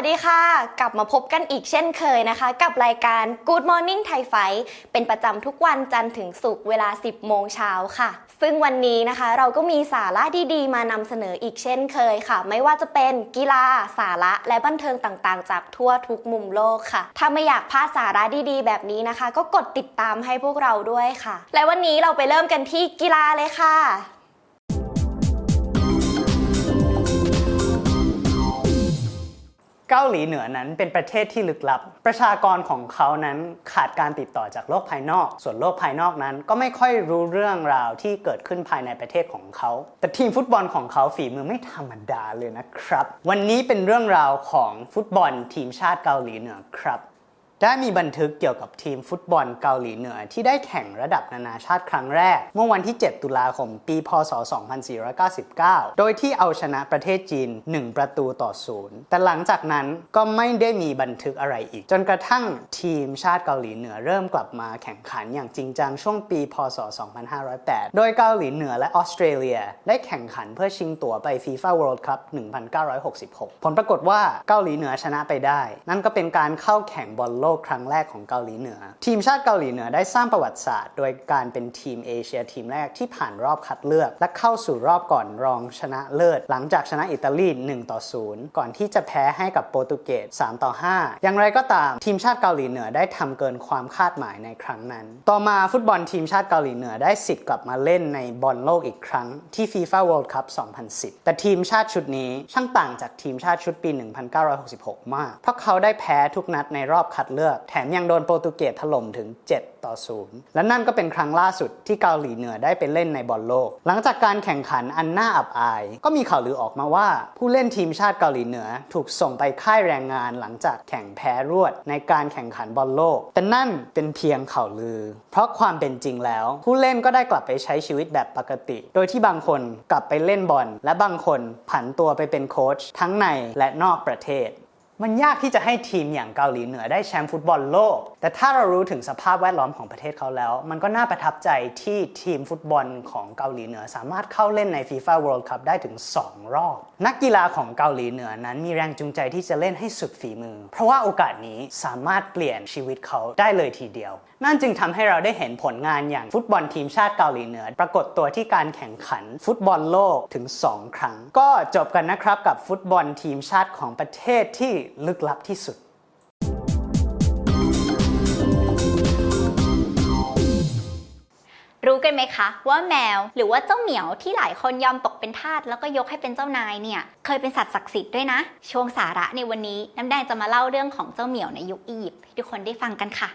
สวัสดีค่ะ กลับมาพบกันอีกเช่นเคยนะคะ กับรายการ Good Morning Thai Fight เป็นประจำทุกวันจันทร์ถึงศุกร์เวลา 10 โมงเช้าค่ะ ซึ่งวันนี้นะคะเราก็มีสาระดีๆ มานำเสนออีกเช่นเคยค่ะ ไม่ว่าจะเป็นกีฬาสาระและบันเทิงต่างๆ จากทั่วทุกมุมโลกค่ะ ถ้าไม่อยากพลาดสาระดีๆ แบบนี้นะคะ ก็กดติดตามให้พวกเราด้วยค่ะ และวันนี้เราไปเริ่มกันที่กีฬาเลยค่ะ เกาหลีเหนือนั้นเป็นประเทศที่ลึกลับ ประชากรของเขานั้นขาดการติดต่อจากโลกภายนอก ส่วนโลกภายนอกนั้นก็ไม่ค่อยรู้เรื่องราวที่เกิดขึ้นภายในประเทศของเขา แต่ทีมฟุตบอลของเขาฝีมือไม่ธรรมดาเลยนะครับ วันนี้เป็นเรื่องราวของฟุตบอลทีมชาติเกาหลีเหนือครับ ได้มีบันทึกเกี่ยวกับทีมฟุตบอลเกาหลีเหนือ ที่ได้แข่งระดับนานาชาติครั้งแรก เมื่อวันที่ 7 ตุลาคม ปี พศ 2499 โดยที่เอาชนะประเทศจีน 1 ประตูต่อศูนย์แต่หลังจากนั้นก็ไม่ได้มีบันทึกอะไรอีก จนกระทั่งทีมชาติเกาหลีเหนือเริ่มกลับมาแข่งขันอย่างจริงจังช่วงปี พศ 2508 โดยเกาหลีเหนือและออสเตรเลีย ได้แข่งขันเพื่อชิงตั๋วไป FIFA World Cup 1966 ผลปรากฏว่าเกาหลีเหนือชนะไปได้ นั่นก็เป็นการเข้าแข่งบอลโลกครั้งแรกของเกาหลีเหนือ ทีมชาติเกาหลีเหนือได้สร้างประวัติศาสตร์ โดยการเป็นทีมเอเชียทีมแรกที่ผ่านรอบคัดเลือก และเข้าสู่รอบก่อนรองชนะเลิศ หลังจากชนะอิตาลี1ต่อ0ก่อนที่จะแพ้ให้กับโปรตุเกส3ต่อ5อย่างไรก็ตามทีมชาติเกาหลีเหนือได้ทำเกินความคาดหมายในครั้งนั้น ต่อมาฟุตบอลทีมชาติเกาหลีเหนือได้สิทธิ์กลับมาเล่นในบอลโลกอีกครั้งที่ FIFA World Cup 2010 แต่ทีมชาติชุดนี้ช่างต่างจากทีมชาติชุดปี 1966 มาก เพราะเขาได้แพ้ทุกนัดในรอบคัดเลือกแถมยังโดนโปรตุเกสถล่มถึง 7 ต่อ 0 และนั่นก็เป็นครั้งล่าสุดที่เกาหลีเหนือได้ไปเล่นในบอลโลก หลังจากการแข่งขันอันน่าอับอาย ก็มีข่าวลือออกมาว่า ผู้เล่นทีมชาติเกาหลีเหนือ ถูกส่งไปค่ายแรงงานหลังจากแข่งแพ้รวดในการแข่งขันบอลโลก แต่นั่นเป็นเพียงข่าวลือ เพราะความเป็นจริงแล้ว ผู้เล่นก็ได้กลับไปใช้ชีวิตแบบปกติ โดยที่บางคนกลับไปเล่นบอลและบางคนผันตัวไปเป็นโค้ชทั้งในและนอกประเทศ มันยากที่จะให้ทีมอย่างเกาหลีเหนือได้แชมป์ฟุตบอลโลก แต่ถ้าเรารู้ถึงสภาพแวดล้อมของประเทศเขาแล้ว มันก็น่าประทับใจที่ทีมฟุตบอลของเกาหลีเหนือ สามารถเข้าเล่นใน FIFA World Cup ได้ถึง 2 รอบ นักกีฬาของเกาหลีเหนือนั้นมีแรงจูงใจที่จะเล่นให้สุดฝีมือ เพราะว่าโอกาสนี้สามารถเปลี่ยนชีวิตเขาได้เลยทีเดียว นั่นจึงทำให้เราได้เห็นผลงานอย่างฟุตบอลทีมชาติเกาหลีเหนือ ปรากฏตัวที่การแข่งขันฟุตบอลโลกถึง 2 ครั้ง ก็จบกันนะครับกับฟุตบอลทีมชาติของประเทศที่ลึกลับที่สุดรู้กันไหมคะว่าแมวหรือว่าเจ้าเหมียวที่หลายคนยอมตกเป็นทาสแล้วก็ยกให้เป็นเจ้านายเนี่ยเคยเป็นสัตว์ศักดิ์สิทธิ์ด้วยนะ ช่วงสาระในวันนี้น้ำแดงจะมาเล่าเรื่องของเจ้าเหมียวในยุคอียิปต์ให้ทุกคนได้ฟังกันค่ะ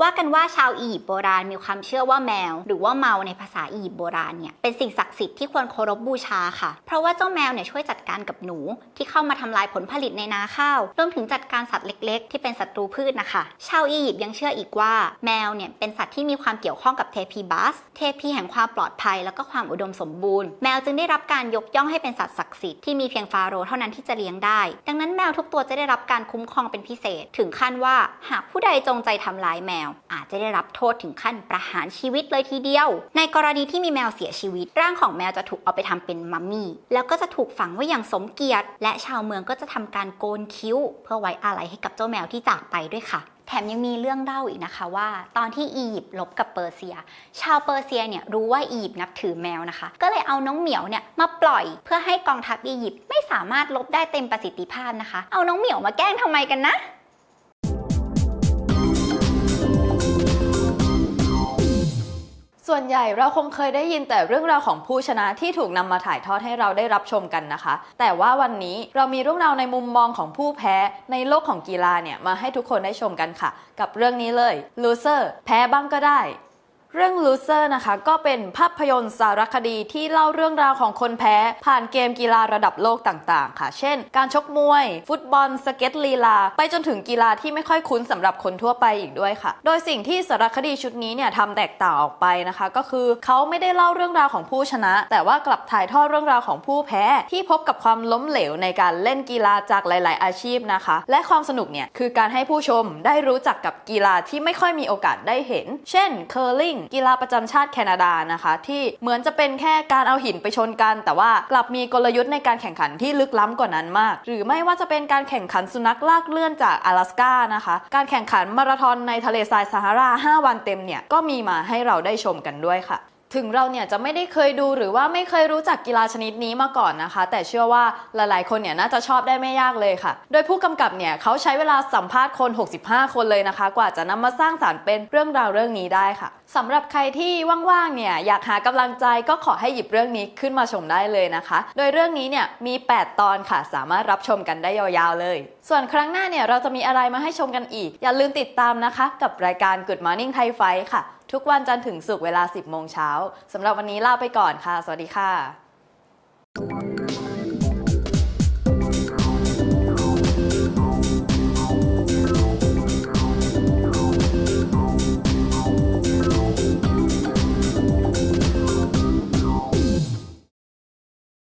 ว่ากันว่าชาวอียิปต์โบราณมีความเชื่อว่าแมว หรือว่าเมาในภาษาอียิปต์โบราณเนี่ยเป็นสิ่งศักดิ์สิทธิ์ที่ควรเคารพบูชาค่ะ เพราะว่าเจ้าแมวเนี่ยช่วยจัดการกับหนู ที่เข้ามาทำลายผลผลิตในนาข้าวรวมถึงจัดการสัตว์เล็ก ๆ ที่เป็นศัตรูพืชนะคะ ชาวอียิปต์ยังเชื่ออีกว่าแมวเนี่ยเป็นสัตว์ที่มีความเกี่ยวข้องกับเทพีบัส เทพีแห่งความปลอดภัยแล้วก็ความอุดมสมบูรณ์ แมวจึงได้รับการยกย่องให้เป็นสัตว์ศักดิ์สิทธิ์ที่มีเพียงฟาโรห์เท่านั้นที่จะเลี้ยงได้ ดังนั้นแมวทุกตัวจะได้รับการคุ้มครองเป็นพิเศษ ถึงขั้นว่าหากผู้ใดจงใจทำร้ายแมวอาจจะได้รับโทษถึงขั้นประหารชีวิตเลยทีเดียว ในกรณีที่มีแมวเสียชีวิต ร่างของแมวจะถูกเอาไปทำเป็นมัมมี่ แล้วก็จะถูกฝังไว้อย่างสมเกียรติ และชาวเมืองก็จะทำการโกนคิ้ว เพื่อไว้อาลัยให้กับเจ้าแมวที่จากไปด้วยค่ะแถมยังมีเรื่องเล่าอีกนะคะว่า ตอนที่อียิปต์ลบกับเปอร์เซีย ชาวเปอร์เซียเนี่ยรู้ว่าอียิปต์นับถือแมวนะคะ ก็เลยเอาน้องเหมียวเนี่ยมาปล่อยเพื่อให้กองทัพอียิปต์ไม่สามารถลบได้เต็มประสิทธิภาพนะคะ เอาน้องเหมียวมาแกล้งทำไมกันนะ ส่วนใหญ่เราคงเคยได้ยินแต่เรื่องราวของผู้ชนะที่ถูกนำมาถ่ายทอดให้เราได้รับชมกันนะคะ แต่ว่าวันนี้เรามีเรื่องราวในมุมมองของผู้แพ้ในโลกของกีฬาเนี่ยมาให้ทุกคนได้ชมกันค่ะ กับเรื่องนี้เลย loser แพ้บ้างก็ได้ เรื่อง Loser นะคะ ก็เป็นภาพยนตร์สารคดีที่เล่าเรื่องราวของคนแพ้ ผ่านเกมกีฬาระดับโลกต่างๆ ค่ะ เช่น การชกมวย ฟุตบอล สเก็ตลีลา ไปจนถึงกีฬาที่ไม่ค่อยคุ้นสำหรับคนทั่วไปอีกด้วยค่ะ โดยสิ่งที่สารคดีชุดนี้เนี่ยทำแตกต่างออกไปนะคะ ก็คือเขาไม่ได้เล่าเรื่องราวของผู้ชนะ แต่ว่ากลับถ่ายทอดเรื่องราวของผู้แพ้ ที่พบกับความล้มเหลวในการเล่นกีฬาจากหลาย ๆ อาชีพนะคะ และความสนุกเนี่ยคือการให้ผู้ชมได้รู้จักกับกีฬาที่ไม่ค่อยมีโอกาสได้เห็น เช่น curling กีฬาประจำชาติแคนาดานะคะ ที่เหมือนจะเป็นแค่การเอาหินไปชนกัน แต่ว่ากลับมีกลยุทธ์ในการแข่งขันที่ลึกล้ำกว่านั้นมาก หรือไม่ว่าจะเป็นการแข่งขันสุนัขลากเลื่อนจาก阿拉สกานะคะ การแข่งขันมาราธอนในทะเลทรายซาฮารา 5 วันเต็มเนี่ยก็มีมาให้เราได้ชมกันด้วยค่ะ ถึงเราเนี่ยจะไม่ได้เคยดูหรือว่าไม่เคยรู้จักกีฬาชนิดนี้มาก่อนนะคะ แต่เชื่อว่าหลายๆ คนเนี่ยน่าจะชอบได้ไม่ยากเลยค่ะ โดยผู้กำกับเนี่ยเขาใช้เวลาสัมภาษณ์คน 65 คนเลยนะคะ กว่าจะนำมาสร้างสารรค์เป็นเรื่องราวเรื่องนี้ได้ค่ะสำหรับใครที่ว่างๆ เนี่ยอยากหากำลังใจก็ขอให้หยิบเรื่องนี้ขึ้นมาชมได้เลยนะคะ โดยเรื่องนี้เนี่ยมี 8 ตอนค่ะ สามารถรับชมกันได้ยาวๆ เลย ส่วนครั้งหน้าเนี่ยเราจะมีอะไรมาให้ชมกันอีก อย่าลืมติดตามนะคะ กับรายการ Good Morning Thai Fight ค่ะ ทุกวันจันทร์ถึงศุกร์เวลา 10 โมงเช้าสำหรับวันนี้ลาไปก่อนค่ะ สวัสดีค่ะ